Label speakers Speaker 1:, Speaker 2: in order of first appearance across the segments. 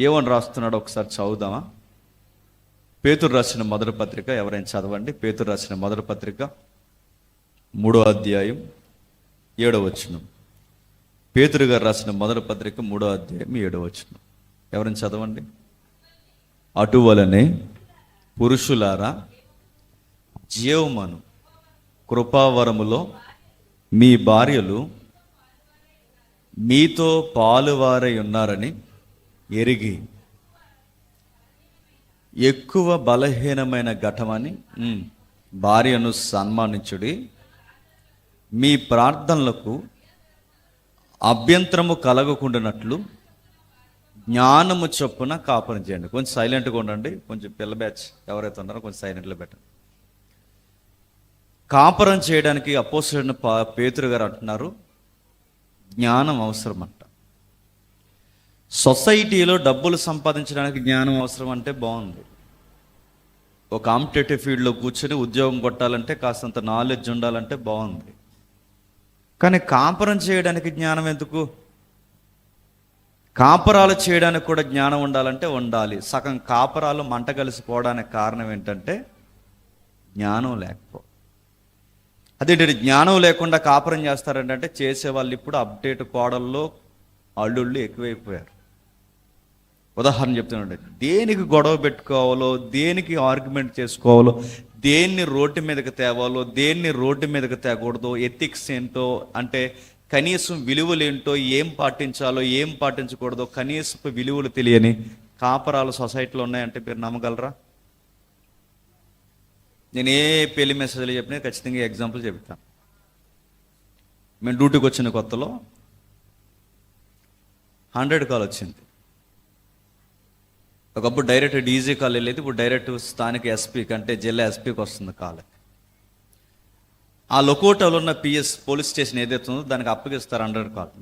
Speaker 1: ఏమని రాస్తున్నాడో ఒకసారి చదువుదామా? పేతురు రాసిన మొదటి పత్రిక ఎవరైనా చదవండి? పేతురు రాసిన మొదటి పత్రిక మూడో అధ్యాయం ఏడవ వచనం. పేతురు గారు రాసిన మొదటి పత్రిక మూడో అధ్యాయం ఏడవ వచనం. ఎవరైనా చదవండి? అటువలనే పురుషులారా జీవమను కృపావరములో మీ భార్యలు మీతో పాలువారై ఉన్నారని ఎరిగి. ఎక్కువ బలహీనమైన ఘటమని భార్యను సన్మానించుడి. మీ ప్రార్థనలకు అభ్యంతరము కలగకుండానట్లు జ్ఞానము చొప్పున కాపురం చేయండి. కొంచెం సైలెంట్గా ఉండండి. కొంచెం పిల్ల బ్యాచ్ ఎవరైతే ఉన్నారో కొంచెం సైలెంట్లో పెట్టండి. కాపరం చేయడానికి అపోసరైన పా పేతురు గారు అంటున్నారు జ్ఞానం అవసరం అని సొసైటీలో డబ్బులు సంపాదించడానికి జ్ఞానం అవసరం అంటే బాగుంది. ఒక కాంపిటేటివ్ ఫీల్డ్లో కూర్చొని ఉద్యోగం కొట్టాలంటే కాస్తంత నాలెడ్జ్ ఉండాలంటే బాగుంది. కానీ కాపురం చేయడానికి జ్ఞానం ఎందుకు? కాపరాలు చేయడానికి కూడా జ్ఞానం ఉండాలంటే ఉండాలి. సగం కాపరాలు మంట కలిసిపోవడానికి కారణం ఏంటంటే జ్ఞానం లేకపో. అదేంటి జ్ఞానం లేకుండా కాపురం చేస్తారంటే చేసే వాళ్ళు ఇప్పుడు అప్డేట్ కోడల్లో అల్లుళ్ళు ఎక్కువైపోయారు. ఉదాహరణ చెప్తున్నాండి. దేనికి గొడవ పెట్టుకోవాలో దేనికి ఆర్గ్యుమెంట్ చేసుకోవాలో దేన్ని రోడ్డు మీదకి తేవాలో దేన్ని రోడ్డు మీదకి తేకూడదో ఎథిక్స్ ఏంటో అంటే కనీసం విలువలు ఏంటో ఏం పాటించాలో ఏం పాటించకూడదో కనీసపు విలువలు తెలియని కాపరాలు సొసైటీలో ఉన్నాయంటే మీరు నమ్మగలరా? నేను ఏ పెళ్ళి మెసేజ్లు చెప్పినా ఖచ్చితంగా ఎగ్జాంపుల్ చెప్తాను మేము డ్యూటీకి వచ్చిన కొత్తలో హండ్రెడ్ కాల్ వచ్చింది. ఒకప్పుడు డైరెక్ట్ డీజీ కాల్ వెళ్ళేది ఇప్పుడు డైరెక్ట్ స్థానిక ఎస్పీకి అంటే జిల్లా ఎస్పీకి వస్తుంది కాల్. ఆ లొకోటోలో ఉన్న పిఎస్ పోలీస్ స్టేషన్ ఏదైతే ఉందో దానికి అప్పగిస్తారు హండ్రెడ్ కాల్.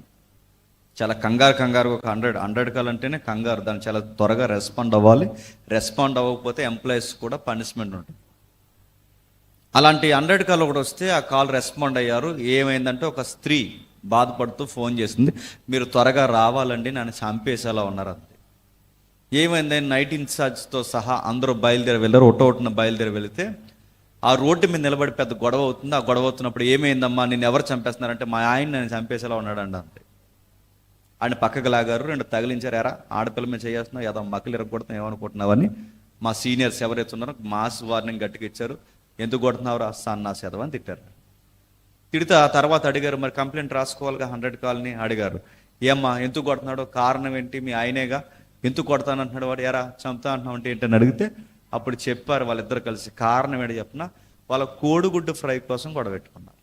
Speaker 1: చాలా కంగారు కంగారు ఒక హండ్రెడ్ హండ్రెడ్ కాల్ అంటేనే కంగారు. దాన్ని చాలా త్వరగా రెస్పాండ్ అవ్వాలి. రెస్పాండ్ అవ్వకపోతే ఎంప్లాయీస్ కూడా పనిష్మెంట్ ఉంటుంది. అలాంటి హండ్రెడ్ కాల్ ఒకటి వస్తే ఆ కాల్ రెస్పాండ్ అయ్యారు. ఏమైందంటే ఒక స్త్రీ బాధపడుతూ ఫోన్ చేసింది. మీరు త్వరగా రావాలండి నన్ను చంపేసేలా ఉన్నారు ఏమైంది నైట్ ఇన్ఛార్జ్తో సహా అందరూ బయలుదేరి వెళ్ళారు ఒకటో బయలుదేరి వెళితే ఆ రోడ్డు మీద నిలబడి పెద్ద గొడవ అవుతుంది. ఆ గొడవ అవుతున్నప్పుడు ఏమైందమ్మా నేను ఎవరు చంపేస్తున్నారంటే మా ఆయన నేను చంపేసేలా ఉన్నాడండి అంతే. ఆయన పక్కకు లాగారు రెండు తగిలించారు ఎరా ఆడపిల్ల మీద చేస్తున్నావు ఏదో మక్కలు ఇరగొడుతున్నావు ఏమనుకుంటున్నావని మా సీనియర్స్ ఎవరైతే ఉన్నారో మాస్ వార్నింగ్ గట్టిగా ఇచ్చారు. ఎందుకు కొడుతున్నావు రా సన్నా సెదవ అని తిట్టారు. తిడితే ఆ తర్వాత అడిగారు మరి కంప్లైంట్ రాసుకోవాలిగా హండ్రెడ్ కాల్ని? అడిగారు. ఏమ్మా ఎందుకు కొడుతున్నాడో? కారణం ఏంటి? మీ ఆయనేగా? ఎందుకు కొడతానంటున్నాడు వాడు? ఎరా చంపుతా అంటున్నావు అంటే ఏంటని అడిగితే అప్పుడు చెప్పారు వాళ్ళిద్దరు కలిసి. కారణం ఏంటి చెప్పిన? వాళ్ళ కోడిగుడ్డు ఫ్రై కోసం గొడవ పెట్టుకున్నారు.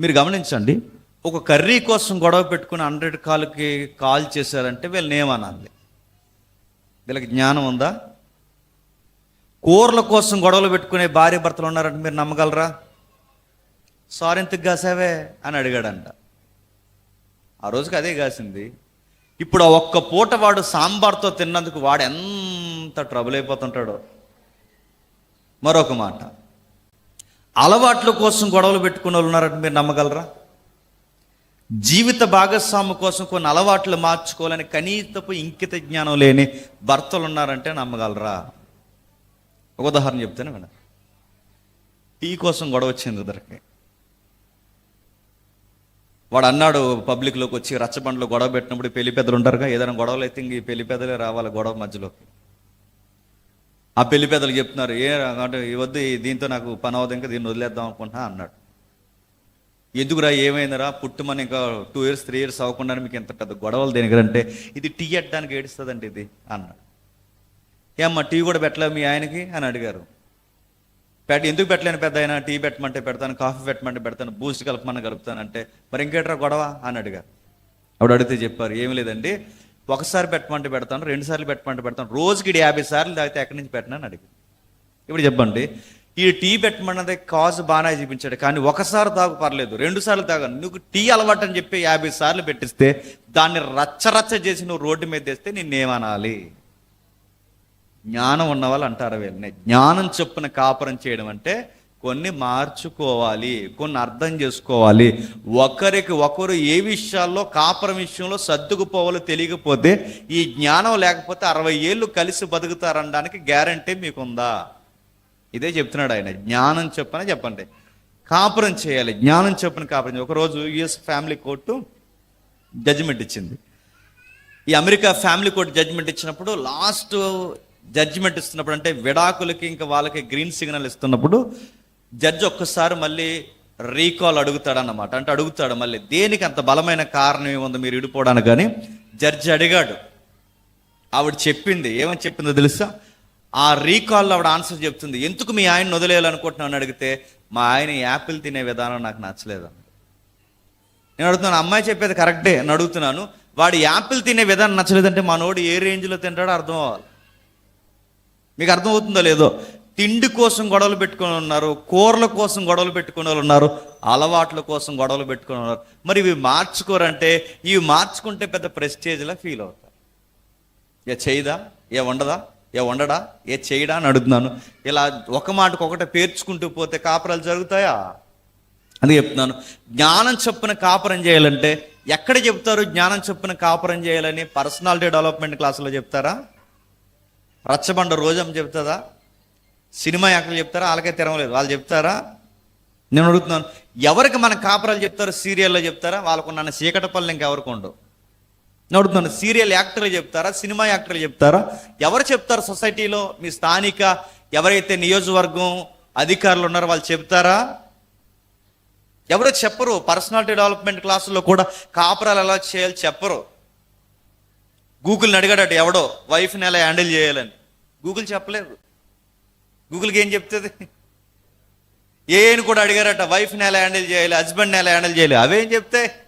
Speaker 1: మీరు గమనించండి ఒక కర్రీ కోసం గొడవ పెట్టుకుని హండ్రెడ్ కాల్కి కాల్ చేశారంటే వీళ్ళని ఏమనాలి? వీళ్ళకి జ్ఞానం ఉందా? కూరల కోసం గొడవలు పెట్టుకునే భార్య భర్తలు ఉన్నారంటే మీరు నమ్మగలరా? సారెంతకు కాసావే? అని అడిగాడంట. ఆ రోజుకి అదే కాసింది. ఇప్పుడు ఆ ఒక్క పూట వాడు సాంబార్తో తిన్నందుకు వాడు ఎంత ట్రబుల్ అయిపోతుంటాడో. మరొక మాట. అలవాట్ల కోసం గొడవలు పెట్టుకున్న వాళ్ళు ఉన్నారంటే మీరు నమ్మగలరా? జీవిత భాగస్వామి కోసం కొన్ని అలవాట్లు మార్చుకోవాలని కనీసపు ఇంకిత జ్ఞానం లేని భర్తలు ఉన్నారంటే నమ్మగలరా? ఒక ఉదాహరణ చెప్తాను మేడం టీ కోసం గొడవ వచ్చింది ఇద్దరికి. వాడు అన్నాడు పబ్లిక్లోకి వచ్చి రచ్చబండలో గొడవ పెట్టినప్పుడు పెళ్ళి పెద్దలు ఉంటారుగా ఏదైనా గొడవలు అయితే ఇంక ఈ పెళ్ళి పెద్దలే రావాలి గొడవ మధ్యలోకి ఆ పెళ్ళి పెద్దలు చెప్తున్నారు ఏ అంటే ఈ వద్దు దీంతో నాకు పని అవదు ఇంకా దీన్ని వదిలేద్దాం అనుకుంటున్నా అన్నాడు. ఎందుకురా ఏమైందిరా? పుట్టుమని ఇంకా టూ ఇయర్స్ త్రీ ఇయర్స్ అవ్వకుండా మీకు ఎంత పెద్ద గొడవలు దేనికంటే ఇది టీ ఎట్టడానికి ఏడుస్తుందండి ఇది అన్నాడు. ఏమ్మా టీ కూడా పెట్టలే మీ ఆయనకి? అని అడిగారు. పెట్ట ఎందుకు పెట్టలేను పెద్ద అయినా టీ పెట్టమంటే పెడతాను కాఫీ పెట్టమంటే పెడతాను బూస్ట్ కలపమని కలుపుతాను అంటే మరి ఇంకేట్రా గొడవ? అని అడిగారు ఆవిడ అడిగితే చెప్పారు ఏమి లేదండి. ఒకసారి పెట్టమంటే పెడతాను రెండు సార్లు పెట్టమంటే పెడతాను. రోజుకి యాభై సార్లు తాగితే ఎక్కడి నుంచి పెట్టినా? అని అడిగారు ఇప్పుడు చెప్పండి ఈ టీ పెట్టమన్నది కాజు బాగానే చూపించాడు. కానీ ఒకసారి తాగు పర్లేదు రెండు సార్లు తాగను. నువ్వు టీ అలవాటు అని చెప్పి యాభై సార్లు పెట్టిస్తే దాన్ని రచ్చరచ్చ చేసి నువ్వు రోడ్డు మీద తెస్తే నిన్నేమనాలి? జ్ఞానం ఉన్న వాళ్ళు అంటారు వీళ్ళని. జ్ఞానం చొప్పున కాపురం చేయడం అంటే కొన్ని మార్చుకోవాలి కొన్ని అర్థం చేసుకోవాలి. ఒకరికి ఒకరు ఏ విషయాల్లో కాపురం విషయంలో సర్దుకుపోవాలో తెలియకపోతే ఈ జ్ఞానం లేకపోతే అరవై ఏళ్ళు కలిసి బతుకుతారనడానికి గ్యారంటీ మీకుందా? ఇదే చెప్తున్నాడు ఆయన. జ్ఞానం చెప్పని చెప్పండి. కాపురం చేయాలి. జ్ఞానం చెప్పిన కాపురం చేయాలి. ఒకరోజు యుఎస్ ఫ్యామిలీ కోర్టు జడ్జిమెంట్ ఇచ్చింది. ఈ అమెరికా ఫ్యామిలీ కోర్టు జడ్జిమెంట్ ఇచ్చినప్పుడు లాస్ట్ జడ్జిమెంట్ ఇస్తున్నప్పుడు అంటే విడాకులకి ఇంకా వాళ్ళకి గ్రీన్ సిగ్నల్ ఇస్తున్నప్పుడు జడ్జి ఒక్కసారి మళ్ళీ రీకాల్ అడుగుతాడన్నమాట. అంటే అడుగుతాడు మళ్ళీ దేనికి అంత బలమైన కారణం ఏముంది మీరు విడిపోవడానికి కానీ జడ్జి అడిగాడు. ఆవిడ చెప్పింది. ఏమని చెప్పిందో తెలుసా? ఆ రీకాల్లో ఆవిడ ఆన్సర్ చెప్తుంది. ఎందుకు మీ ఆయన వదిలేయాలనుకుంటున్నావు? అని అడిగితే మా ఆయన యాపిల్ తినే విధానం నాకు నచ్చలేదు. నేను అడుగుతున్నాను అమ్మాయి చెప్పేది కరెక్టే అని అడుగుతున్నాను వాడు యాపిల్ తినే విధానం నచ్చలేదంటే మనోడు ఏ రేంజ్లో తింటాడో అర్థం అవ్వాలి. మీకు అర్థమవుతుందో లేదో? తిండి కోసం గొడవలు పెట్టుకొని ఉన్నారు కూరల కోసం గొడవలు పెట్టుకునే వాళ్ళు ఉన్నారు అలవాట్ల కోసం గొడవలు పెట్టుకుని ఉన్నారు. మరి ఇవి మార్చుకోరంటే ఇవి మార్చుకుంటే పెద్ద ప్రెస్టేజ్లా ఫీల్ అవుతారు. ఏ చేయదా? ఏ వండదా? ఏ వండడా? ఏ చేయడా అని అడుగుతున్నాను. ఇలా ఒక మాటకు ఒకటే పేర్చుకుంటూ పోతే కాపురాలు జరుగుతాయా? అని చెప్తున్నాను. జ్ఞానం చొప్పున కాపురం చేయాలంటే ఎక్కడ చెప్తారు? జ్ఞానం చొప్పున కాపురం చేయాలని పర్సనాలిటీ డెవలప్మెంట్ క్లాసులో చెప్తారా? రచ్చబండ రోజం చెప్తుందా? సినిమా యాక్టర్లు చెప్తారా? వాళ్ళకే తిరగలేదు వాళ్ళు చెప్తారా? నేను అడుగుతున్నాను. ఎవరికి మన కాపురాలు చెప్తారు? సీరియల్లో చెప్తారా? వాళ్ళకు నన్ను చీకటపల్లి ఇంకెవరికి ఉండవు. నేను అడుగుతున్నాను. సీరియల్ యాక్టర్లు చెప్తారా? సినిమా యాక్టర్లు చెప్తారా? ఎవరు చెప్తారు సొసైటీలో? మీ స్థానిక ఎవరైతే నియోజకవర్గం అధికారులు ఉన్నారో వాళ్ళు చెప్తారా? ఎవరు చెప్పరు. పర్సనాలిటీ డెవలప్మెంట్ క్లాసుల్లో కూడా కాపురాలు ఎలా చేయాలి చెప్పరు. గూగుల్ని అడిగాడట ఎవడో వైఫ్ని ఎలా హ్యాండిల్ చేయాలని. గూగుల్ చెప్పలేదు. గూగుల్కి ఏం చెప్తుంది? ఏని కూడా అడిగారట వైఫ్ని ఎలా హ్యాండిల్ చేయాలి హస్బెండ్ని ఎలా హ్యాండిల్ చేయాలి అవేం చెప్తే?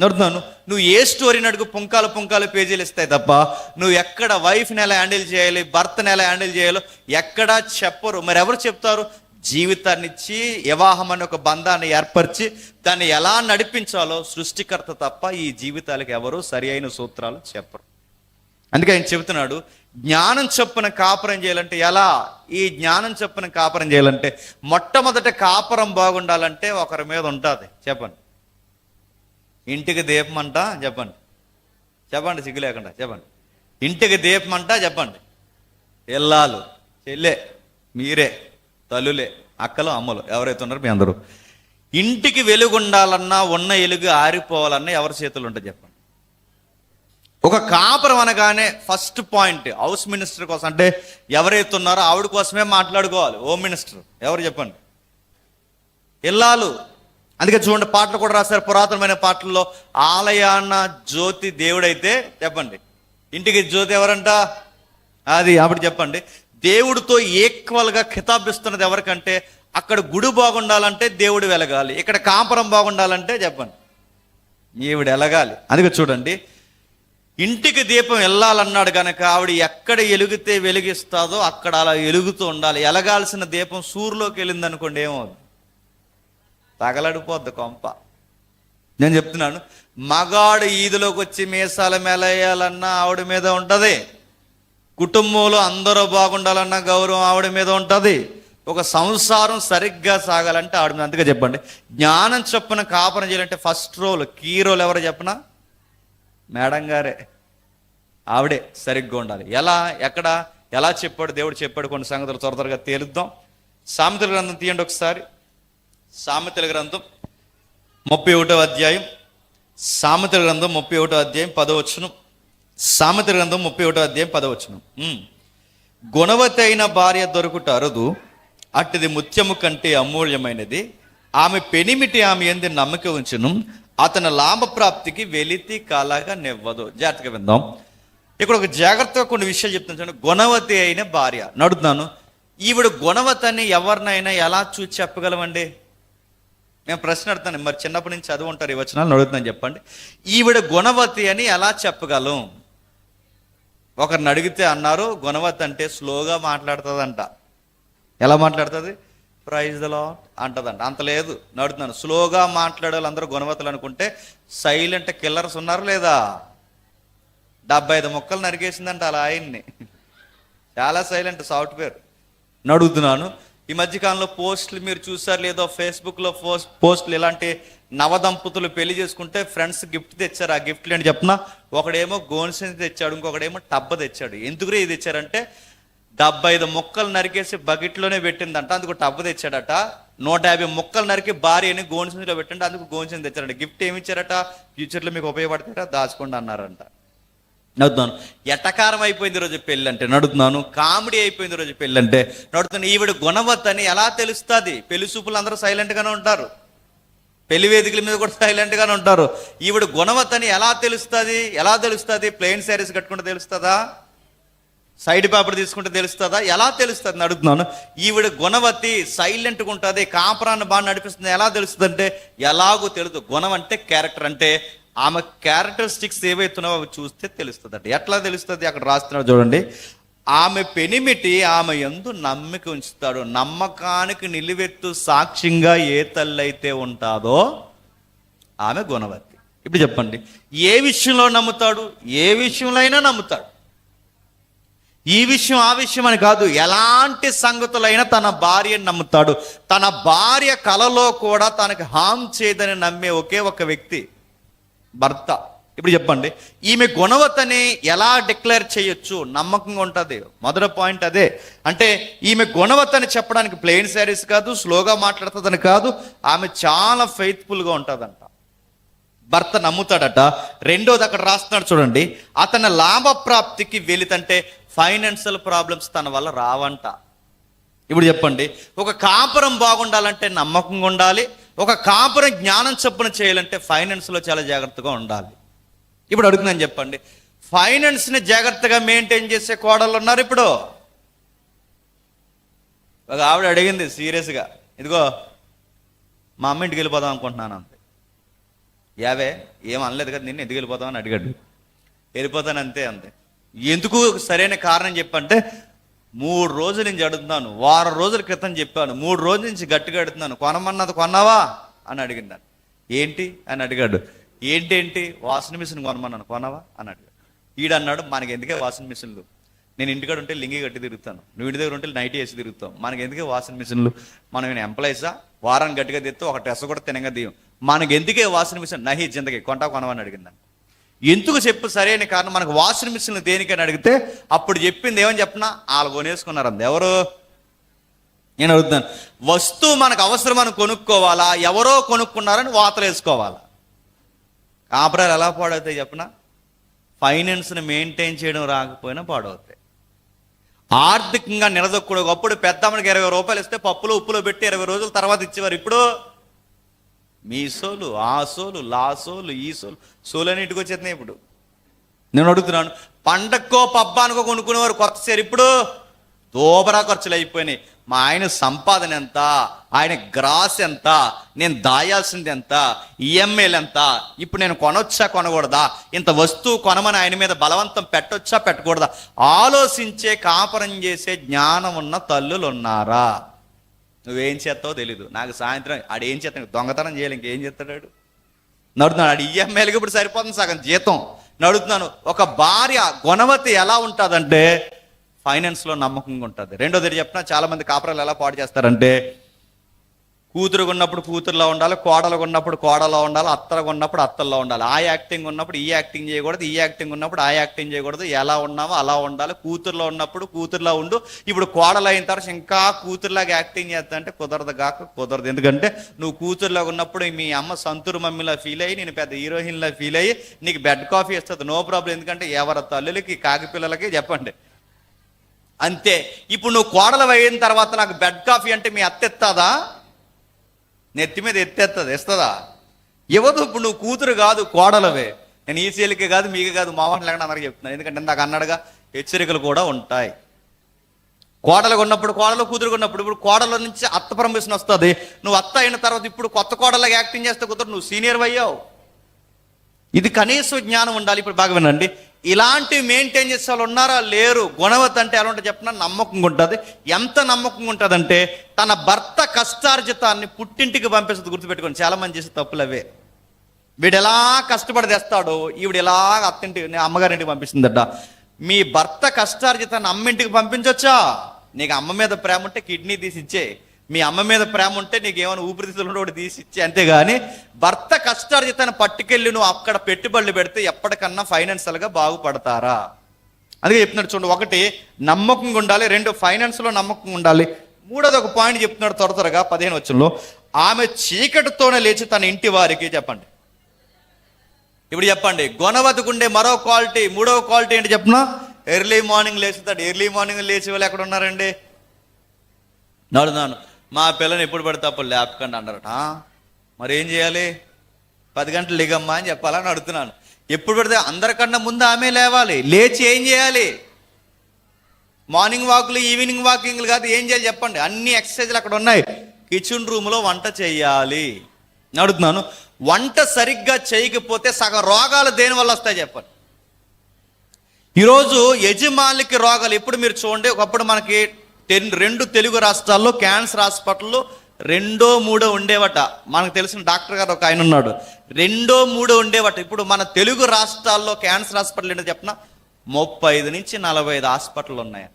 Speaker 1: నడుతున్నాను నువ్వు ఏ స్టోరీని అడుగు పుంకాలు పుంకాలు పేజీలు ఇస్తాయి తప్ప నువ్వు ఎక్కడ వైఫ్ని ఎలా హ్యాండిల్ చేయాలి భర్తని ఎలా హ్యాండిల్ చేయాలో ఎక్కడా చెప్పరు. మరి ఎవరు చెప్తారు? జీవితాన్నిచ్చి వివాహం అనే ఒక బంధాన్ని ఏర్పరిచి దాన్ని ఎలా నడిపించాలో సృష్టికర్త తప్ప ఈ జీవితాలకు ఎవరు సరి అయిన సూత్రాలు చెప్పరు. అందుకే ఆయన చెబుతున్నాడు జ్ఞానం చొప్పున కాపురం చేయాలంటే ఎలా? ఈ జ్ఞానం చొప్పున కాపురం చేయాలంటే మొట్టమొదట కాపురం బాగుండాలంటే ఒకరి మీద ఉంటుంది. చెప్పండి. ఇంటికి దీపం అంట చెప్పండి. చెప్పండి సిగ్గు లేకుండా చెప్పండి. ఇంటికి దీపం అంట చెప్పండి. ఇల్లాలు చెల్లె మీరే. తల్లులే అక్కలు అమ్మలు ఎవరైతే ఉన్నారో మీ అందరూ. ఇంటికి వెలుగు ఉండాలన్నా ఉన్న ఎలుగు ఆరిపోవాలన్నా ఎవరి చేతులు ఉంటుంది చెప్పండి. ఒక కాపురం అనగానే ఫస్ట్ పాయింట్ హౌస్ మినిస్టర్ కోసం. అంటే ఎవరైతే ఉన్నారో ఆవిడ కోసమే మాట్లాడుకోవాలి. హోమ్ మినిస్టర్ ఎవరు చెప్పండి? ఇల్లాలు. అందుకే చూడండి పాటలు కూడా రాశారు. పురాతనమైన పాటల్లో ఆలయాన్న జ్యోతి దేవుడైతే చెప్పండి. ఇంటికి జ్యోతి ఎవరంట? అది అప్పుడు చెప్పండి. దేవుడితో ఈక్వల్గా కితాబిస్తున్నది ఎవరికంటే అక్కడ గుడి బాగుండాలంటే దేవుడు వెలగాలి ఇక్కడ కాపురం బాగుండాలంటే చెప్పండి ఈవిడ ఎలగాలి. అందుకే చూడండి ఇంటికి దీపం వెళ్ళాలన్నాడు కనుక ఆవిడ ఎక్కడ ఎలుగితే వెలిగిస్తాదో అక్కడ అలా ఎలుగుతూ ఉండాలి. ఎలగాల్సిన దీపం సూర్యులోకి వెళ్ళింది అనుకోండి ఏమవుతుంది తగలడిపోద్ది కొంప. నేను చెప్తున్నాను మగాడు ఈదులోకి వచ్చి మీసాల మెలయ్యాలన్నా ఆవిడ మీద ఉంటుంది. కుటుంబంలో అందరూ బాగుండాలన్న గౌరవం ఆవిడ మీద ఉంటుంది. ఒక సంసారం సరిగ్గా సాగాలంటే ఆవిడ మీద. అందుకే చెప్పండి. జ్ఞానం చొప్పున కాపన చేయాలంటే ఫస్ట్ రోల్ కీ రోల్ ఎవరు చెప్పనా? మేడం గారే. ఆవిడే సరిగ్గా ఉండాలి. ఎలా ఎక్కడ ఎలా చెప్పాడు దేవుడు చెప్పాడు కొన్ని సంగతులు త్వర త్వరగా తేలుద్దాం. సామెతల గ్రంథం తీయండి ఒకసారి. సామెతల గ్రంథం ముప్పై ఒకటో అధ్యాయం. సామెతల గ్రంథం ముప్పై ఒకటో అధ్యాయం పదవచ్చును సామెత గ్రంథం ముప్పై ఒకటో అధ్యాయం పదవచ్చును గుణవతి అయిన భార్య దొరుకుట అరుదు అట్టిది ముత్యము కంటే అమూల్యమైనది. ఆమె పెనిమిటి ఆమె ఎందు నమ్మక ఉంచును అతని లాభప్రాప్తికి వెలితి కాలాగా నివ్వదు. జాగ్రత్తగా విందాం. ఇక్కడ ఒక జాగ్రత్తగా కొన్ని విషయాలు చెప్తున్నాను చూడండి. గుణవతి అయిన భార్య. నడుతున్నాను ఈవిడ గుణవతి అని ఎవరినైనా ఎలా చూసి చెప్పగలమండి? నేను ప్రశ్న అడుగుతాను. మరి చిన్నప్పటి నుంచి చదువు ఉంటారు ఈ వచనాలు అడుగుతున్నాను చెప్పండి. ఈవిడ గుణవతి అని ఎలా చెప్పగలం? ఒకరిని అడిగితే అన్నారు గుణవత్ అంటే స్లోగా మాట్లాడుతుందంట. ఎలా మాట్లాడుతుంది? ప్రైజ్ ద లాట్ అంటదంట. అంత లేదు నడుతున్నాను స్లోగా మాట్లాడే వాళ్ళందరూ గుణవతులు అనుకుంటే సైలెంట్ కిల్లర్స్ ఉన్నారు లేదా? డెబ్బై ఐదు మొక్కలు నరికేసిందంట అలా ఆయన్ని. చాలా సైలెంట్ సాఫ్ట్వేర్ నడుగుతున్నాను ఈ మధ్యకాలంలో పోస్టులు మీరు చూసారు లేదో ఫేస్బుక్లో పోస్ట్ పోస్టులు ఇలాంటి నవదంపతులు పెళ్ళి చేసుకుంటే ఫ్రెండ్స్ గిఫ్ట్ తెచ్చారు. ఆ గిఫ్ట్లు ఏంటి చెప్పిన? ఒకడేమో గోన్సెన్ తెచ్చాడు ఇంకొకడేమో టబ్బ తెచ్చాడు. ఎందుకు ఇది తెచ్చారంటే డెబ్బై ఐదు ముక్కలు నరికేసి బకెట్లోనే పెట్టిందంట అందుకు టబ్బు తెచ్చాడట. నూట యాభై ముక్కలు నరికి భార్యని గోన్సెన్స్లో పెట్టండి అందుకు గోన్సెన్ తెచ్చాడట గిఫ్ట్ ఏమి ఇచ్చారట? ఫ్యూచర్లో మీకు ఉపయోగపడతారా దాచుకోండి అన్నారంట. నడుతున్నాను ఎటకారం అయిపోయింది రోజు పెళ్ళి అంటే నడుతున్నాను కామెడీ అయిపోయింది రోజు పెళ్ళి అంటే నడుతున్నాను ఈవిడ గుణవత్ అని ఎలా తెలుస్తుంది? పెళ్ళి సూపులు అందరూ సైలెంట్గానే ఉంటారు. పెళ్ళి వేదికల మీద కూడా సైలెంట్గానే ఉంటారు. ఈవిడ గుణవత్ అని ఎలా తెలుస్తుంది? ఎలా తెలుస్తుంది? ప్లెయిన్ శారీస్ కట్టుకుంటే తెలుస్తుందా? సైడ్ పేపర్ తీసుకుంటే తెలుస్తుందా? ఎలా తెలుస్తుంది అని అడుగుతున్నాను. ఈవిడ గుణవతి సైలెంట్గా ఉంటుంది కాపురాన్ని బాగా నడిపిస్తుంది. ఎలా తెలుస్తుంది అంటే ఎలాగో తెలుదు. గుణం అంటే క్యారెక్టర్ అంటే ఆమె క్యారెక్టరిస్టిక్స్ ఏవైతున్నావో అవి చూస్తే తెలుస్తుంది అంటే ఎట్లా తెలుస్తుంది? అక్కడ రాస్తున్నాడు చూడండి. ఆమె పెనిమిటి ఆమె ఎందు నమ్మిక ఉంచుతాడు నమ్మకానికి నిలువెత్తు సాక్ష్యంగా ఏ తల్లైతే ఉంటాదో ఆమె గుణవతి ఇప్పుడు చెప్పండి ఏ విషయంలో నమ్ముతాడు? ఏ విషయంలో అయినా నమ్ముతాడు. ఈ విషయం ఆ విషయం అని కాదు ఎలాంటి సంగతులైనా తన భార్యను నమ్ముతాడు. తన భార్య కలలో కూడా తనకి హామ్ చేయదని నమ్మే ఒకే ఒక వ్యక్తి భర్త. ఇప్పుడు చెప్పండి. ఈమె గుణవతని ఎలా డిక్లేర్ చేయొచ్చు? నమ్మకంగా ఉంటుంది. మొదటి పాయింట్ అదే. అంటే ఈమె గుణవతని చెప్పడానికి ప్లెయిన్ శారీస్ కాదు స్లోగా మాట్లాడుతుందని కాదు ఆమె చాలా ఫెయిత్ఫుల్గా ఉంటుందంట. భర్త నమ్ముతాడట. రెండోది అక్కడ రాస్తున్నాడు చూడండి. అతని లాభప్రాప్తికి వెళితంటే ఫైనాన్షియల్ ప్రాబ్లమ్స్ తన వల్ల రావంట. ఇప్పుడు చెప్పండి. ఒక కాపురం బాగుండాలంటే నమ్మకంగా ఉండాలి. ఒక కాపురం జ్ఞానం చొప్పున చేయాలంటే ఫైనాన్స్లో చాలా జాగ్రత్తగా ఉండాలి. ఇప్పుడు అడుగుతున్నాను చెప్పండి. ఫైనాన్స్ని జాగ్రత్తగా మెయింటైన్ చేసే కోడళ్ళు ఉన్నారు ఇప్పుడు. ఒక ఆవిడ అడిగింది సీరియస్గా. ఇదిగో మా అమ్మ ఇంటికి వెళ్ళిపోదాం అనుకుంటున్నాను అంతే. యావే ఏం అనలేదు కదా నిన్ను ఎందుకు వెళ్ళిపోదామని అని అడిగాడు. వెళ్ళిపోతాను అంతే అంతే. ఎందుకు సరైన కారణం చెప్పంటే మూడు రోజుల నుంచి అడుగుతున్నాను వారం రోజుల క్రితం చెప్పాను మూడు రోజుల నుంచి గట్టిగా అడుగుతున్నాను కొనమన్నది కొన్నావా? అని అడిగిందాను ఏంటి? అని అడిగాడు. ఏంటేంటి? వాషింగ్ మిషన్ కొనమన్నాను. కొనవా? అని అడిగాడు ఈడన్నాడు మనకి ఎందుకే వాషింగ్ మిషన్లు? నేను ఇంటికాడ ఉంటే లింగి కట్టి తిరుగుతాను. నువ్వు ఇంటి దగ్గర ఉంటే నైట్ వేసి తిరుగుతాం మనకి ఎందుకే వాషింగ్ మిషన్లు? మనం ఎంప్లాయీసా? వారాన్ని గట్టిగా తెస్తే ఒక డ్రెస్ కూడా తినగా దియం. మనకి ఎందుకే వాషింగ్ మిషన్? నహి జిందకి కొంటా కొనవని అడిగిందాను ఎందుకు చెప్పు? సరైన కారణం మనకు వాషింగ్ మిషన్ దేనికని అడిగితే అప్పుడు చెప్పింది ఏమని చెప్పినా? వాళ్ళు కొనేసుకున్నారు అంది. ఎవరు? నేను అడుగుతాను. వస్తువు మనకు అవసరం అని కొనుక్కోవాలా? ఎవరో కొనుక్కున్నారని వాతలు వేసుకోవాలా కాపురాలు ఎలా పాడవుతాయి చెప్పనా? ఫైనాన్స్ని మెయింటైన్ చేయడం రాకపోయినా పాడవుతాయి. ఆర్థికంగా నిలదొక్కడు అప్పుడు పెద్దమ్మకి ఇరవై రూపాయలు ఇస్తే పప్పులో ఉప్పులో పెట్టి ఇరవై రోజుల తర్వాత ఇచ్చేవారు. ఇప్పుడు మీ సోలు ఆ సోలు లా సోలు ఈ సోలు సోలు అన్నిటికి వచ్చేస్తున్నాయి ఇప్పుడు. నేను అడుగుతున్నాను పండక్కో పబ్బానికో కొనుక్కునేవారు కొత్త సేరు ఇప్పుడు దోబరా ఖర్చులు అయిపోయినాయి మా ఆయన సంపాదన ఎంత? ఆయన గ్రాస్ ఎంత? నేను దాయాల్సింది ఎంత? ఈఎంఐలు ఎంత? ఇప్పుడు నేను కొనొచ్చా కొనకూడదా? ఇంత వస్తువు కొనమని ఆయన మీద బలవంతం పెట్టొచ్చా పెట్టకూడదా? ఆలోచించే కాపరం చేసే జ్ఞానం ఉన్న తల్లులు ఉన్నారా నువ్వేం చేస్తావో తెలీదు. నాకు సాయంత్రం ఆడు ఏం చేస్తాడు? దొంగతనం చేయాలి ఇంకేం చేస్తాడు నడుతున్నాడు. ఆడు ఈఎంఐలకి ఇప్పుడు సరిపోతుంది సగం జీతం. నడుతున్నాను. ఒక భార్య గుణవతి ఎలా ఉంటుందంటే ఫైనాన్స్లో నమ్మకంగా ఉంటుంది. రెండోది చెప్పిన చాలామంది కాపురాలు ఎలా పాడు చేస్తారంటే కూతురు ఉన్నప్పుడు కూతురులో ఉండాలి కోడలు ఉన్నప్పుడు కోడలో ఉండాలి అత్తలు ఉన్నప్పుడు అత్తల్లో ఉండాలి. ఆ యాక్టింగ్ ఉన్నప్పుడు ఈ యాక్టింగ్ చేయకూడదు ఈ యాక్టింగ్ ఉన్నప్పుడు ఆ యాక్టింగ్ చేయకూడదు. ఎలా ఉన్నామో అలా ఉండాలి. కూతురులో ఉన్నప్పుడు కూతురులో ఉండు. ఇప్పుడు కోడలు అయిన తర్వాత ఇంకా కూతురులాగా యాక్టింగ్ చేస్తా అంటే కుదరదు కాక కుదరదు. ఎందుకంటే నువ్వు కూతురులో ఉన్నప్పుడు మీ అమ్మ సంతూరు మమ్మీలా ఫీల్ అయ్యి నేను పెద్ద హీరోయిన్లా ఫీల్ అయ్యి నీకు బెడ్ కాఫీ ఇస్తుంది. No problem. ఎందుకంటే ఎవరి తల్లులకి కాకి పిల్లలకి చెప్పండి. అంతే. ఇప్పుడు నువ్వు కోడలు అయిన తర్వాత నాకు బెడ్ కాఫీ అంటే మీ అత్త ఎత్తాదా? నెత్తి మీద ఎత్తేస్తుంది ఇస్తుందా ఇవ్వదు ఇప్పుడు నువ్వు కూతురు కాదు కోడలవే. నేను ఈ కాదు మీకు కాదు మా వాళ్ళు లేకుండా అందరికి చెప్తున్నాను ఎందుకంటే నాకు అన్నాడుగా హెచ్చరికలు కూడా ఉంటాయి. కోడలు ఉన్నప్పుడు కోడలు కూతురు ఉన్నప్పుడు ఇప్పుడు కోడల నుంచి అత్త పర్మిషన్ వస్తుంది. నువ్వు అత్త అయిన తర్వాత ఇప్పుడు కొత్త కోడలాగా యాక్టింగ్ చేస్తే కుదరదు నువ్వు సీనియర్ అయ్యావు ఇది కనీస జ్ఞానం ఉండాలి. ఇప్పుడు బాగా వినండి. ఇలాంటివి మెయింటైన్ చేసే వాళ్ళు ఉన్నారా? లేరు. గుణవత్ అంటే ఎలా ఉంటుంది చెప్పిన? నమ్మకంగా ఉంటుంది. ఎంత నమ్మకంగా ఉంటుందంటే తన భర్త కష్టార్జితాన్ని పుట్టింటికి పంపిస్తుంది గుర్తుపెట్టుకోండి చాలామంది చేసే తప్పులు అవే. వీడు ఎలా కష్టపడి తెస్తాడో ఈవిడ ఎలా అత్తింటి అమ్మగారింటికి పంపిస్తుందట. మీ భర్త కష్టార్జితాన్ని అమ్మింటికి పంపించవచ్చా నీకు అమ్మ మీద ప్రేమ ఉంటే కిడ్నీ తీసి ఇచ్చే. మీ అమ్మ మీద ప్రేమ ఉంటే నీకు ఏమైనా ఊపిరితిత్తులు ఒకటి తీసి ఇచ్చే అంతేగాని భర్త కష్టార్జితాన్ని పట్టుకెళ్ళి నువ్వు అక్కడ పెట్టుబడులు పెడితే ఎప్పటికన్నా ఫైనాన్షియల్గా బాగుపడతారా? అందుకే చెప్తున్నాడు చూడండి ఒకటి నమ్మకంగా ఉండాలి రెండు ఫైనాన్స్లో నమ్మకంగా ఉండాలి. మూడోది ఒక పాయింట్ చెప్తున్నాడు త్వర త్వరగా పదిహేను వచ్చంలో ఆమె చీకటితోనే లేచి తన ఇంటి వారికి చెప్పండి. ఇప్పుడు చెప్పండి గొనవతకుండే మరో క్వాలిటీ మూడవ క్వాలిటీ ఏంటి చెప్పనా? ఎర్లీ మార్నింగ్ లేచుతాడు ఎర్లీ మార్నింగ్ లేచి వాళ్ళు ఎక్కడ ఉన్నారండి? నడున్నాను మా పిల్లని ఎప్పుడు పడితే అప్పుడు లేపకండి అన్నారట. మరి ఏం చేయాలి? పది గంటలు లేగమ్మా అని చెప్పాలని అడుగుతున్నాను. ఎప్పుడు పడితే అందరికన్నా ముందు ఆమె లేవాలి. లేచి ఏం చేయాలి? మార్నింగ్ వాకులు ఈవినింగ్ వాకింగ్లు కాదు ఏం చేయాలి చెప్పండి. అన్ని ఎక్సర్సైజ్లు అక్కడ ఉన్నాయి. కిచెన్ రూమ్లో వంట చేయాలి. అడుగుతున్నాను వంట సరిగ్గా చేయకపోతే సగం రోగాలు దేని వల్ల వస్తాయి చెప్పండి. ఈరోజు యజమానికి రోగాలు ఎప్పుడు మీరు చూడండి ఒకప్పుడు మనకి టెన్ రెండు తెలుగు రాష్ట్రాల్లో క్యాన్సర్ హాస్పిటల్లో రెండో మూడో ఉండేవట. మనకు తెలిసిన డాక్టర్ గారు ఒక ఆయన ఉన్నాడు. రెండో మూడో ఉండేవట. ఇప్పుడు మన తెలుగు రాష్ట్రాల్లో క్యాన్సర్ హాస్పిటల్ ఏంటో చెప్పిన? ముప్పై ఐదు నుంచి నలభై ఐదు హాస్పిటల్ ఉన్నాయి.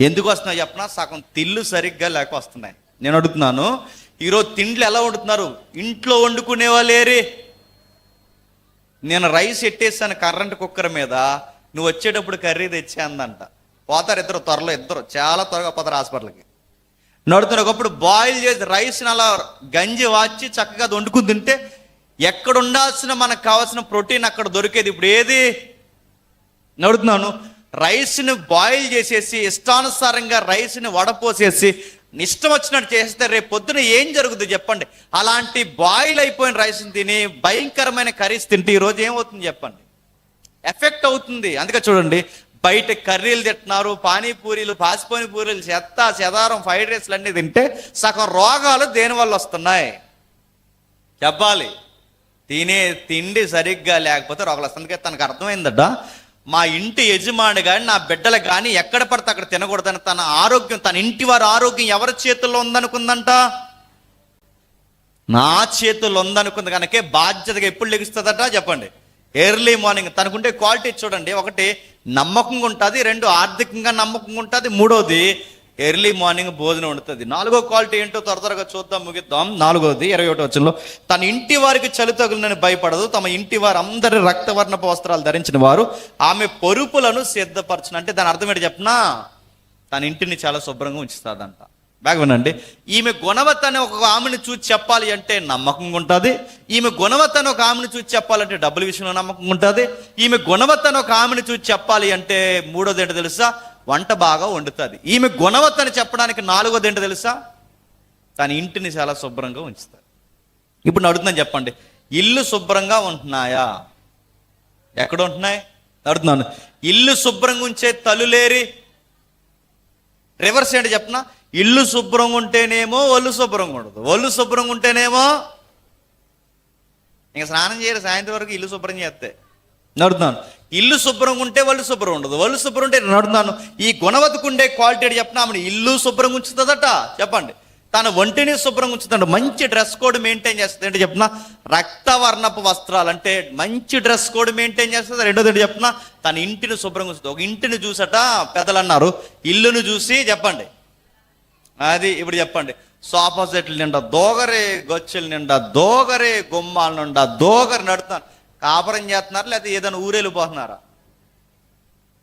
Speaker 1: ఎందుకు వస్తున్నాయి చెప్పిన? సగం తిల్లు సరిగ్గా లేక వస్తున్నాయి. నేను అడుగుతున్నాను ఈరోజు తిండ్లు ఎలా వండుతున్నారు? ఇంట్లో వండుకునే వాళ్ళేరే నేను రైస్ ఎట్టేసాను కర్రంట్ కుక్కర్ మీద. నువ్వు వచ్చేటప్పుడు కర్రీ తెచ్చే అందంట పోతారు ఇద్దరు త్వరలో ఇద్దరు. చాలా త్వరగా పోతారు హాస్పిటల్కి. నడుతున్న ఒకప్పుడు బాయిల్ చేసి రైస్ని అలా గంజి వాచి చక్కగా అది వండుకుని తింటే ఎక్కడ ఉండాల్సిన మనకు కావాల్సిన ప్రోటీన్ అక్కడ దొరికేది? ఇప్పుడు ఏది? నడుతున్నాను. రైస్ని బాయిల్ చేసేసి ఇష్టానుసారంగా రైస్ని వడపోసేసి ఇష్టం వచ్చినట్టు చేస్తే రేపు పొద్దున ఏం జరుగుతుంది చెప్పండి? అలాంటి బాయిల్ అయిపోయిన రైస్ని తిని భయంకరమైన కర్రీస్ తింటే ఈరోజు ఏమవుతుంది చెప్పండి? ఎఫెక్ట్ అవుతుంది. అందుకే చూడండి బయట కర్రీలు తింటున్నారు పానీపూరీలు పాసిపోని పూరీలు చెత్త చెదారం ఫ్రైడ్ రైస్లు అన్నీ తింటే సగం రోగాలు దేనివల్ల వస్తున్నాయి? చెప్పాలి. తినే తిండి సరిగ్గా లేకపోతే రోగాలు వస్తుంది. తనకు అర్థమైందట మా ఇంటి యజమాని కానీ నా బిడ్డలు కానీ ఎక్కడ పడితే అక్కడ తినకూడదని తన ఆరోగ్యం తన ఇంటి వారి ఆరోగ్యం ఎవరి చేతుల్లో ఉందనుకుందంట? నా చేతుల్లో ఉందనుకుంది కనుకే బాధ్యతగా ఎప్పుడు లెగుస్తుందట? చెప్పండి. ఎర్లీ మార్నింగ్ తనకుంటే క్వాలిటీ చూడండి. ఒకటి నమ్మకంగా ఉంటుంది. రెండు ఆర్థికంగా నమ్మకంగా ఉంటుంది. మూడోది ఎర్లీ మార్నింగ్ భోజనం ఉంటుంది నాలుగో క్వాలిటీ ఏంటో త్వర త్వరగా చూద్దాం ముగిద్దాం. నాలుగోది ఇరవై ఒకటి వచ్చంలో తన ఇంటి వారికి చలి తగులునని భయపడదు. తమ ఇంటి వారు అందరి రక్తవర్ణపు వస్త్రాలు ధరించిన వారు ఆమె పొరుపులను సిద్ధపరచును. అంటే దాని అర్థం ఏంటి చెప్పనా? తన ఇంటిని చాలా శుభ్రంగా ఉంచుతుందంట. బాగా వినండి. ఈమె గుణవత అని ఒక ఆమెను చూసి చెప్పాలి అంటే నమ్మకంగా ఉంటుంది. ఈమె గుణవత ఒక ఆమెను చూసి చెప్పాలంటే డబ్బుల విషయంలో నమ్మకంగా ఉంటుంది. ఈమె గుణవత్తని ఒక ఆమెను చూసి చెప్పాలి అంటే మూడోది ఏంటో తెలుసా? వంట బాగా వండుతుంది. ఈమె గుణవత అని చెప్పడానికి నాలుగోది ఏంటో తెలుసా? తన ఇంటిని చాలా శుభ్రంగా ఉంచుతారు. ఇప్పుడు అడుగుతున్నాను చెప్పండి. ఇల్లు శుభ్రంగా ఉంటున్నాయా? ఎక్కడ ఉంటున్నాయి? అడుగుతున్నాను. ఇల్లు శుభ్రంగా ఉంచే తలులేరి రివర్స్ ఏంటి చెప్పనా ఇల్లు శుభ్రంగా ఉంటేనేమో ఒళ్ళు శుభ్రంగా ఉండదు. ఒళ్ళు శుభ్రంగా ఉంటేనేమో ఇంకా స్నానం చేయరు సాయంత్రం వరకు ఇల్లు శుభ్రం చేస్తే. నడుతున్నాను. ఇల్లు శుభ్రంగా ఉంటే వాళ్ళు శుభ్రం ఉండదు. వాళ్ళు శుభ్రం ఉంటే నడుతున్నాను. ఈ గుణవతకు ఉండే క్వాలిటీ చెప్పిన ఆమెను ఇల్లు శుభ్రంగా ఉంచుతుందట. చెప్పండి. తన ఒంటిని శుభ్రంగా ఉంచుతాడు. మంచి డ్రెస్ కోడ్ మెయింటైన్ చేస్తుంది ఏంటి చెప్పిన రక్తవర్ణపు వస్త్రాలు. అంటే మంచి డ్రెస్ కోడ్ మెయింటైన్ చేస్తుంది రెండోది ఏంటి చెప్పిన తన ఇంటిని శుభ్రంగా ఉంచుతుంది ఒక ఇంటిని చూసట పెద్దలు అన్నారు. ఇల్లును చూసి చెప్పండి. అది ఇప్పుడు చెప్పండి. సోఫా సెట్లు నిండా దోగరే గొచ్చెల నిండా దోగరే గుమ్మాల నిండా దోగరి నడుతున్నాను కాపురం చేస్తున్నారు లేకపోతే ఏదైనా ఊరెళ్ళిపోతున్నారా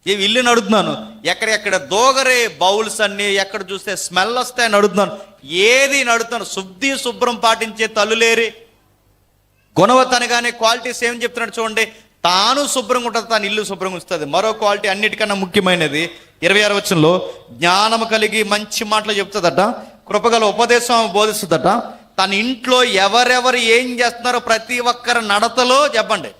Speaker 1: ఈ ఇల్లుని అడుగుతున్నాను ఎక్కడెక్కడ దోగరే బౌల్స్ అన్ని ఎక్కడ చూస్తే స్మెల్ వస్తాయని అడుగుతున్నాను ఏది నడుతున్నాను శుద్ధి శుభ్రం పాటించే తల్లులేరి గుణవత అనగానే క్వాలిటీస్ ఏం చెప్తున్నాడు చూడండి. తాను శుభ్రంగా ఉంటుంది తాను ఇల్లు శుభ్రంగా ఉంచుతుంది. మరో క్వాలిటీ అన్నిటికన్నా ముఖ్యమైనది. ఇరవై ఆరు వచ్చంలో జ్ఞానం కలిగి మంచి మాటలు చెప్తుందట. కృపగల ఉపదేశం బోధిస్తుందట. తన ఇంట్లో ఎవరెవరు ఏం చేస్తున్నారో ప్రతి ఒక్కరి నడతలో చెప్పండి.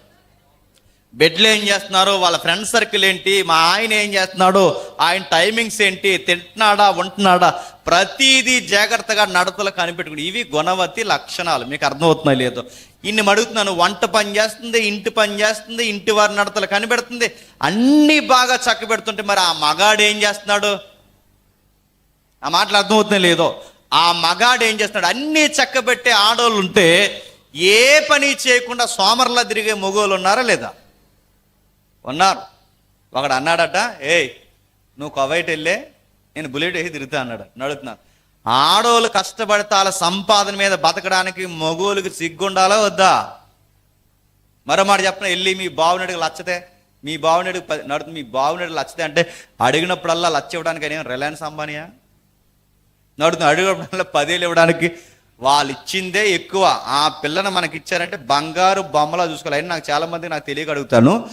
Speaker 1: బెడ్లు ఏం చేస్తున్నారు? వాళ్ళ ఫ్రెండ్ సర్కిల్ ఏంటి? మా ఆయన ఏం చేస్తున్నాడు? ఆయన టైమింగ్స్ ఏంటి? తింటున్నాడా? ఉంటున్నాడా ప్రతిదీ జాగ్రత్తగా నడతలు కనిపెట్టుకుని. ఇవి గుణవతి లక్షణాలు. మీకు అర్థమవుతున్నాయి లేదు. ఇన్ని అడుగుతున్నాను వంట పని చేస్తుంది ఇంటి పని చేస్తుంది ఇంటి వారి నడతలు కనిపెడుతుంది. అన్నీ బాగా చక్క పెడుతుంటే మరి ఆ మగాడు ఏం చేస్తున్నాడు? ఆ మాటలు అర్థమవుతున్నాయి లేదో? ఆ మగాడు ఏం చేస్తున్నాడు? అన్నీ చక్కబెట్టే ఆడవాళ్ళు ఉంటే ఏ పని చేయకుండా సోమర్లా తిరిగే మొగోళ్ళు ఉన్నారా లేదా? ఉన్నారు. ఒకడు అన్నాడట ఏయ్ నువ్వు కువైట్ వెళ్ళే నేను బుల్లెట్ వేసి తిరుగుతా అన్నాడు. నడుతున్నాను ఆడోళ్ళు కష్టపడతాల సంపాదన మీద బతకడానికి మగోళ్ళకి సిగ్గుండాలా వద్దా? మరో మాట చెప్పిన వెళ్ళి మీ బావునడికి లచ్చతే మీ బావునడికి ప- నడుతు మీ బావునడికి లచ్చతే అంటే అడిగినప్పుడల్లా లచ్చ ఇవ్వడానికి అని రిలయన్స్ అంబానియా? నడుతుంది అడిగినప్పుడల్లా పదేళ్ళు ఇవ్వడానికి వాళ్ళు ఇచ్చిందే ఎక్కువ. ఆ పిల్లను మనకి ఇచ్చారంటే బంగారు బొమ్మలా చూసుకోవాలి. అని నాకు చాలా మంది నాకు తెలియక అడుగుతాను.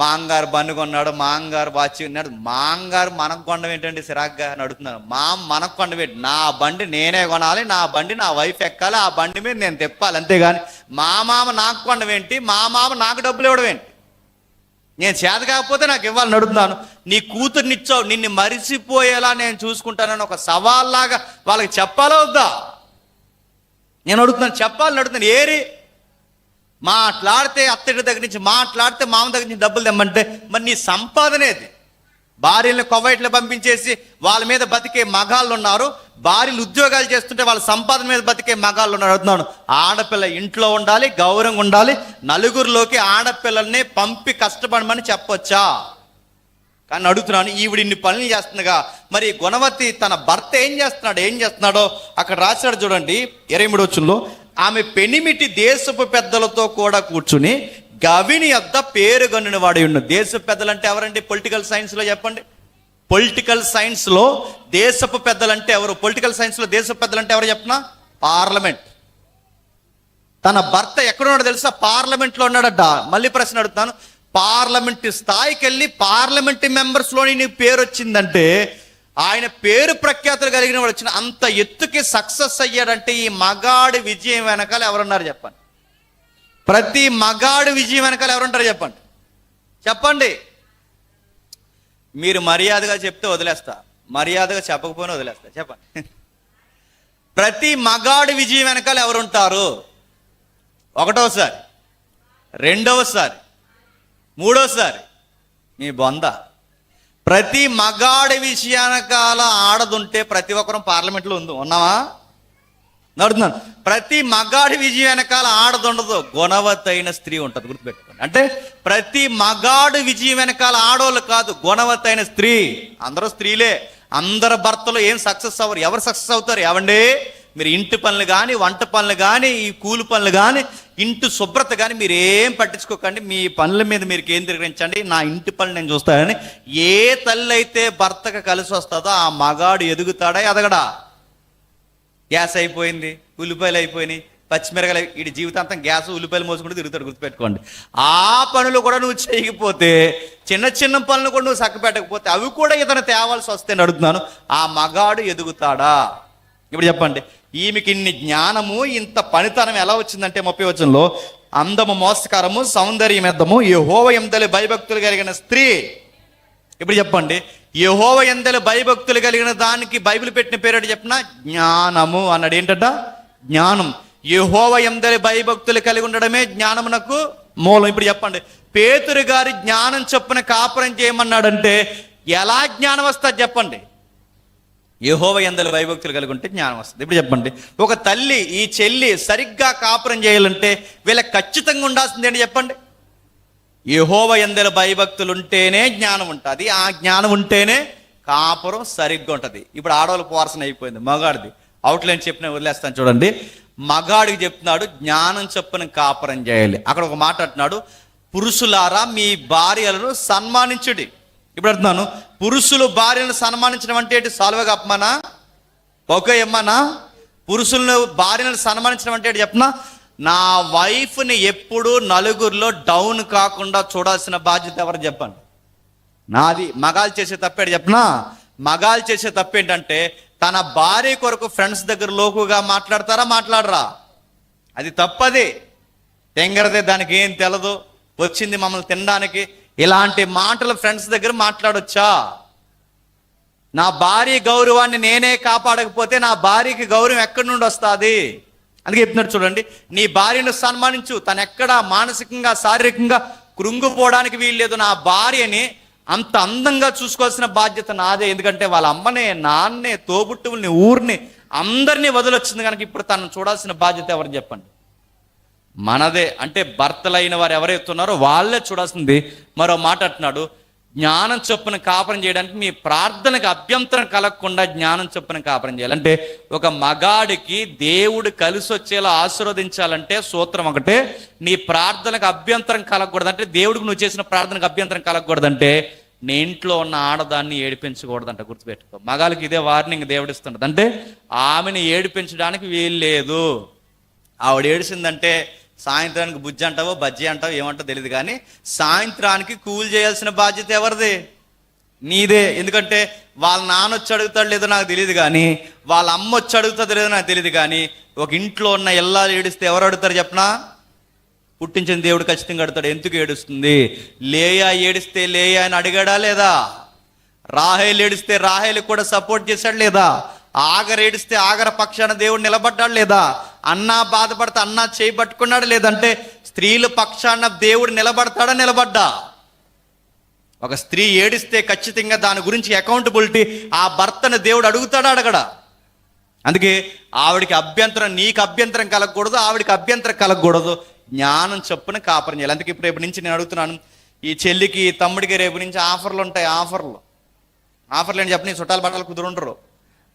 Speaker 1: మాంగారు బండి కొన్నాడు మాంగారు వాచి ఉన్నాడు. మాంగారు మనకు కొండం ఏంటండి? సిరాగ్గా అని అడుగుతున్నాను మా మనకు కొనడం ఏంటి? నా బండి నేనే కొనాలి నా బండి నా వైఫ్ ఎక్కాలి ఆ బండి మీద నేను తెప్పాలి అంతేగాని మా మామ నాకు కొండవేంటి ఏంటి? మా మామ నాకు డబ్బులు ఇవ్వడం ఏంటి? నేను చేత కాకపోతే నాకు ఇవ్వాలని అడుగుతున్నాను. నీ కూతుర్నిచ్చావు నిన్ను మరిసిపోయేలా నేను చూసుకుంటానని ఒక సవాల్లాగా వాళ్ళకి చెప్పాలా వద్దా? నేను అడుగుతున్నాను చెప్పాలని అడుగుతున్నాను. ఏరి మాట్లాడితే అత్తడి దగ్గర నుంచి మాట్లాడితే మామ దగ్గర నుంచి డబ్బులు తెమ్మంటే మరి నీ సంపాదనేది భార్యలను కొవైట్లు పంపించేసి వాళ్ళ మీద బతికే మగాళ్ళు ఉన్నారు. భార్యలు ఉద్యోగాలు చేస్తుంటే వాళ్ళ సంపాదన మీద బతికే మగాళ్ళు ఉన్నారు. అడుగుతున్నాను ఆడపిల్ల ఇంట్లో ఉండాలి గౌరవంగా ఉండాలి. నలుగురిలోకి ఆడపిల్లల్ని పంపి కష్టపడమని చెప్పొచ్చా? కానీ అడుగుతున్నాను ఈవిడ ఇన్ని పనులు చేస్తుందిగా మరి గుణవతి తన భర్త ఏం చేస్తున్నాడు ఏం చేస్తున్నాడో అక్కడ రాశాడు చూడండి. ఇరవై మూడు వచ్చుల్లో ఆమె పెనిమిటి దేశపు పెద్దలతో కూడా కూర్చుని గవిని యొద్ద పేరు గనుని వాడి ఉన్న దేశపు పెద్దలంటే ఎవరండి? పొలిటికల్ సైన్స్లో చెప్పండి. పొలిటికల్ సైన్స్లో దేశపు పెద్దలంటే ఎవరు? పొలిటికల్ సైన్స్లో దేశపు పెద్దలంటే ఎవరు చెప్పనా? పార్లమెంట్ తన భర్త ఎక్కడున్నాడో తెలుసా? పార్లమెంట్లో ఉన్నాడట. మళ్ళీ ప్రశ్న అడుగుతాను. పార్లమెంట్ స్థాయికి వెళ్ళి పార్లమెంట్ మెంబర్స్లోని నీ పేరు వచ్చిందంటే ఆయన పేరు ప్రఖ్యాతులు కలిగిన వాడు వచ్చిన అంత ఎత్తుకి సక్సెస్ అయ్యాడంటే ఈ మగాడి విజయం వెనకాల ఎవరున్నారు చెప్పండి? ప్రతి మగాడు విజయం వెనకాల ఎవరుంటారు చెప్పండి? చెప్పండి. మీరు మర్యాదగా చెప్తే వదిలేస్తా. మర్యాదగా చెప్పకపోయినా వదిలేస్తా. చెప్పండి. ప్రతి మగాడు విజయం వెనకాల ఎవరుంటారు? ఒకటోసారి. రెండవసారి మూడోసారి. మీ బొంద. ప్రతి మగాడి విషయానకాల ఆడదుంటే ప్రతి ఒక్కరం పార్లమెంట్లో ఉంది. ఉన్నావా? నడుతున్నాను. ప్రతి మగాడి విజయం వెనకాల ఆడదుండదు. గుణవతైన స్త్రీ ఉంటుంది. గుర్తుపెట్టుకోండి. అంటే ప్రతి మగాడు విజయం వెనకాల ఆడోళ్ళు కాదు గుణవతైన స్త్రీ. అందరూ స్త్రీలే. అందరు భర్తలు ఏం సక్సెస్ అవ్వరు. ఎవరు సక్సెస్ అవుతారు? ఎవండి మీరు ఇంటి పనులు కానీ వంట పనులు కానీ ఈ కూలి పనులు కానీ ఇంటి శుభ్రత కానీ మీరు ఏం పట్టించుకోకండి. మీ పనుల మీద మీరు కేంద్రీకరించండి. నా ఇంటి పనులు నేను చూస్తానని ఏ తల్లి అయితే భర్తకు కలిసి వస్తుందో ఆ మగాడు ఎదుగుతాడా ఎదగడా? గ్యాస్ అయిపోయింది ఉల్లిపాయలు అయిపోయినాయి పచ్చిమిరకాయలు వీడి జీవితాంతం గ్యాస్ ఉల్లిపాయలు మోసుకుంటూ తిరుగుతాడు గుర్తుపెట్టుకోండి. ఆ పనులు కూడా నువ్వు చేయకపోతే చిన్న చిన్న పనులు కూడా నువ్వు చక్కపెట్టకపోతే అవి కూడా ఇతను తేవాల్సి వస్తే అడుగుతున్నాను ఆ మగాడు ఎదుగుతాడా? ఇప్పుడు చెప్పండి. ఈమెకి ఇన్ని జ్ఞానము ఇంత పనితనం ఎలా వచ్చిందంటే ముప్పై వచనంలో అందము మోసకరము సౌందర్యం ఎద్దము యహోవ ఎందలి భయభక్తులు కలిగిన స్త్రీ. ఇప్పుడు చెప్పండి యహోవ ఎందలి భయభక్తులు కలిగిన దానికి బైబిల్ పెట్టిన పేరు చెప్పిన? జ్ఞానము అన్నాడు. ఏంటట? జ్ఞానం. యహోవ ఎందలి భయభక్తులు కలిగి ఉండడమే జ్ఞానమునకు మూలం. ఇప్పుడు చెప్పండి పేతురు గారి జ్ఞానం చొప్పున కాపురం చేయమన్నాడంటే ఎలా జ్ఞానం వస్తుంది చెప్పండి? యహోవ ఎందలు భయభక్తులు కలిగి ఉంటే జ్ఞానం వస్తుంది. ఇప్పుడు చెప్పండి. ఒక తల్లి ఈ చెల్లి సరిగ్గా కాపురం చేయాలంటే వీళ్ళకి ఖచ్చితంగా ఉండాల్సింది ఏంటి చెప్పండి? యహోవ ఎందల భయభక్తులు ఉంటేనే జ్ఞానం ఉంటుంది. ఆ జ్ఞానం ఉంటేనే కాపురం సరిగ్గా ఉంటుంది. ఇప్పుడు ఆడవాళ్ళ పోర్సన్ అయిపోయింది. మగాడిది. అవుట్లైన్ చెప్పిన వదిలేస్తాను చూడండి. మగాడికి చెప్తున్నాడు జ్ఞానం చెప్పని కాపురం చేయాలి. అక్కడ ఒక మాట అంటున్నాడు పురుషులారా మీ భార్యలను సన్మానించుడి. ఇప్పుడు అంటున్నాను పురుషులు భార్యను సన్మానించడం అంటే ఏంటి? సాల్వగా అప్పమనా? ఓకే ఎమ్మనా పురుషులను భార్యను సన్మానించడం అంటే ఏంటి చెప్పనా నా వైఫ్ని ఎప్పుడు నలుగురిలో డౌన్ కాకుండా చూడాల్సిన బాధ్యత ఎవరు చెప్పండి నాది మగాలు చేసే తప్పేడు చెప్పనా మగాలు చేసే తప్పేంటంటే తన భార్య కొరకు ఫ్రెండ్స్ దగ్గర లోకుగా మాట్లాడతారా మాట్లాడరా? అది తప్పది. తెంగరదే దానికి ఏం తెలదు. వచ్చింది మమ్మల్ని తినడానికి. ఇలాంటి మాటలు ఫ్రెండ్స్ దగ్గర మాట్లాడొచ్చా? నా భార్య గౌరవాన్ని నేనే కాపాడకపోతే నా భార్యకి గౌరవం ఎక్కడి నుండి వస్తుంది? అందుకే చెప్తున్నాడు చూడండి నీ భార్యను సన్మానించు తను ఎక్కడ మానసికంగా శారీరకంగా కృంగిపోవడానికి వీల్లేదు. నా భార్యని అంత అందంగా చూసుకోవాల్సిన బాధ్యత నాదే. ఎందుకంటే వాళ్ళ అమ్మనే నాన్నే తోబుట్టువుల్ని ఊరిని అందరినీ వదిలొచ్చింది కనుక ఇప్పుడు తను చూడాల్సిన బాధ్యత ఎవరు చెప్పండి? మనదే. అంటే భర్తలైన వారు ఎవరైతే ఉన్నారో వాళ్ళే చూడాల్సింది. మరో మాట అంటున్నాడు
Speaker 2: జ్ఞానం చొప్పున కాపురం చేయడానికి మీ ప్రార్థనకు అభ్యంతరం కలగకుండా జ్ఞానం చొప్పున కాపురం చేయాలి. అంటే ఒక మగాడికి దేవుడు కలిసి వచ్చేలా ఆశీర్వదించాలంటే సూత్రం ఒకటే నీ ప్రార్థనకు అభ్యంతరం కలగకూడదు. అంటే దేవుడికి నువ్వు చేసిన ప్రార్థనకు అభ్యంతరం కలగకూడదంటే నీ ఇంట్లో ఉన్న ఆడదాన్ని ఏడిపించకూడదంట గుర్తుపెట్టుకో. మగాళ్ళకి ఇదే వార్నింగ్ దేవుడిస్తుంటది. అంటే ఆమెను ఏడిపించడానికి వీలు లేదు ఆవిడ ఏడిసిందంటే సాయంత్రానికి బుజ్జి అంటావో బజ్జి అంటావో ఏమంటో తెలియదు కానీ సాయంత్రానికి కూల్ చేయాల్సిన బాధ్యత ఎవరిది? నీదే. ఎందుకంటే వాళ్ళ నాన్న వచ్చి అడుగుతాడు లేదో నాకు తెలియదు కానీ వాళ్ళ అమ్మ వచ్చి అడుగుతుందో లేదో నాకు తెలియదు కానీ ఒక ఇంట్లో ఉన్న ఎల్లా ఏడిస్తే ఎవరు అడుగుతారు చెప్పనా? పుట్టించిన దేవుడు ఖచ్చితంగా అడుగుతాడు ఎందుకు ఏడుస్తుంది? లేయా ఏడిస్తే లేయా అని అడిగాడా లేదా? రాహేలు ఏడిస్తే రాహేలు కూడా సపోర్ట్ చేశాడు లేదా? ఆగర ఏడిస్తే ఆగర పక్షాన దేవుడు నిలబడ్డాడు లేదా? అన్నా బాధపడితే అన్నా చేయి పట్టుకున్నాడు లేదంటే స్త్రీల పక్షాన దేవుడు నిలబడతాడా నిలబడ్డా? ఒక స్త్రీ ఏడిస్తే ఖచ్చితంగా దాని గురించి అకౌంటబిలిటీ ఆ భర్తను దేవుడు అడుగుతాడా అడగడా? అందుకే ఆవిడికి అభ్యంతరం నీకు అభ్యంతరం కలగకూడదు ఆవిడికి అభ్యంతరం కలగకూడదు. జ్ఞానం చొప్పున కాపురం చేయాలి. అందుకే ఇప్పుడు రేపు నుంచి నేను అడుగుతున్నాను ఈ చెల్లికి తమ్ముడికి రేపు నుంచి ఆఫర్లు ఉంటాయి ఆఫర్లు. ఆఫర్లు అని చెప్పని చుట్టాలు బట్టలు కుదురుండరు.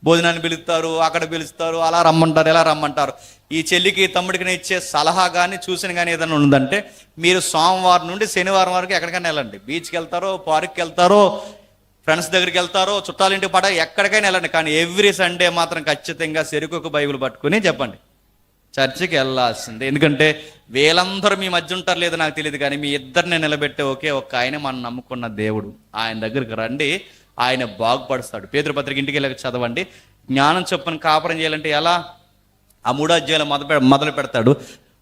Speaker 2: భోజనాన్ని పిలుస్తారు అక్కడ పిలుస్తారు అలా రమ్మంటారు ఎలా రమ్మంటారు. ఈ చెల్లికి తమ్ముడికి నేను ఇచ్చే సలహా కానీ చూసిన కానీ ఏదైనా ఉందంటే మీరు సోమవారం నుండి శనివారం వరకు ఎక్కడికైనా వెళ్ళండి. బీచ్కి వెళ్తారో పార్క్కి వెళ్తారో ఫ్రెండ్స్ దగ్గరికి వెళ్తారో చుట్టాలింటికి పడ ఎక్కడికైనా వెళ్ళండి. కానీ ఎవ్రీ సండే మాత్రం ఖచ్చితంగా చెరుకు బైబిల్ పట్టుకుని చెప్పండి. చర్చికి వెళ్ళాల్సిందే. ఎందుకంటే వీళ్ళందరూ మీ మధ్య ఉంటారు లేదో నాకు తెలియదు కానీ మీ ఇద్దరిని నిలబెట్టే ఒకే ఒక్క ఆయన మనం నమ్ముకున్న దేవుడు. ఆయన దగ్గరికి రండి. ఆయన బాగుపడుస్తాడు. పేదపత్రిక ఇంటికి వెళ్ళక చదవండి. జ్ఞానం చొప్పున కాపురం చేయాలంటే ఎలా? ఆ మూడాధ్యాయులు అధ్యాయంలో మొదలు మొదలు పెడతాడు.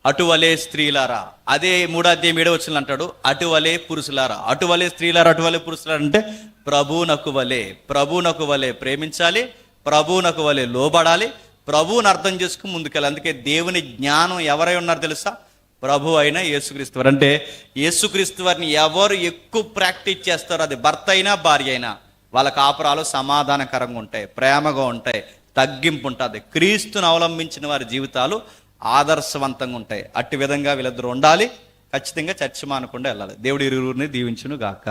Speaker 2: అటువలే స్త్రీలారా. అదే మూడాధ్యాయం ఏడో వచ్చిన అంటాడు. అటువలే పురుషులారా. అటువలే స్త్రీలారా అటువలే పురుషులారా అంటే ప్రభునకు వలే ప్రభునకు వలే ప్రేమించాలి ప్రభునకు వలే లోబడాలి ప్రభువుని అర్థం చేసుకుని ముందుకెళ్ళాలి. అందుకే దేవుని జ్ఞానం ఎవరై ఉన్నారు తెలుసా? ప్రభు అయిన యేసుక్రీస్తు వారు. అంటే యేసుక్రీస్తు వారిని ఎవరు ఎక్కువ ప్రాక్టీస్ చేస్తారో అది భర్త అయినా భార్య అయినా వాళ్ళ కాపురాలు సమాధానకరంగా ఉంటాయి ప్రేమగా ఉంటాయి తగ్గింపు ఉంటుంది. క్రీస్తును అవలంబించిన వారి జీవితాలు ఆదర్శవంతంగా ఉంటాయి. అట్టి విధంగా వీళ్ళిద్దరు ఉండాలి. ఖచ్చితంగా చర్చ మానకుండా వెళ్ళాలి. దేవుడి ఇరువురిని దీవించును గాక